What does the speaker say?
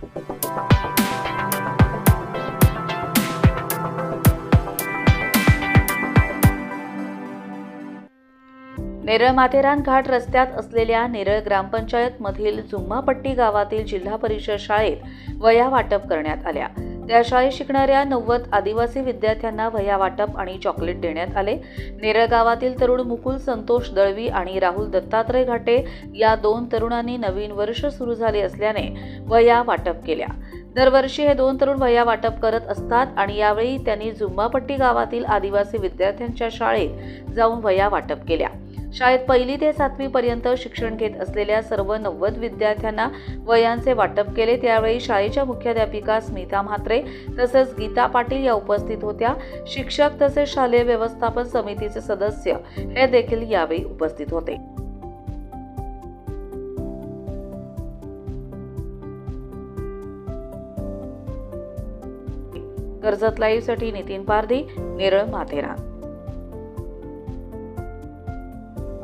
नेरळ माथेरान घाट रस्त्यात असलेल्या नेरळ ग्रामपंचायतमधील झुम्मापट्टी गावातील जिल्हा परिषद शाळेत वया वाटप करण्यात आल्या. त्या शाळेत शिकणाऱ्या नव्वद आदिवासी विद्यार्थ्यांना वया वाटप आणि चॉकलेट देण्यात आले. नेरळ गावातील तरुण मुकुल संतोष दळवी आणि राहुल दत्तात्रय घाटे या दोन तरुणांनी नवीन वर्ष सुरू झाले असल्याने वया वाटप केल्या. दरवर्षी हे दोन तरुण वया वाटप करत असतात आणि यावेळी त्यांनी जुम्मापट्टी गावातील आदिवासी विद्यार्थ्यांच्या शाळेत जाऊन वया वाटप केल्या. शाळेत पहिली ते सातवी पर्यंत शिक्षण घेत असलेल्या सर्व नव्वद विद्यार्थ्यांना वयांचे वाटप केले. त्यावेळी शाळेच्या मुख्याध्यापिका स्मिता म्हात्रे तसेच गीता पाटील या उपस्थित होत्या. शिक्षक तसेच शालेय व्यवस्थापन समितीचे सदस्य हे देखील यावेळी उपस्थित होते. कर्जत लाईव्हसाठी नितीन पारधी नेरळ माथेरान.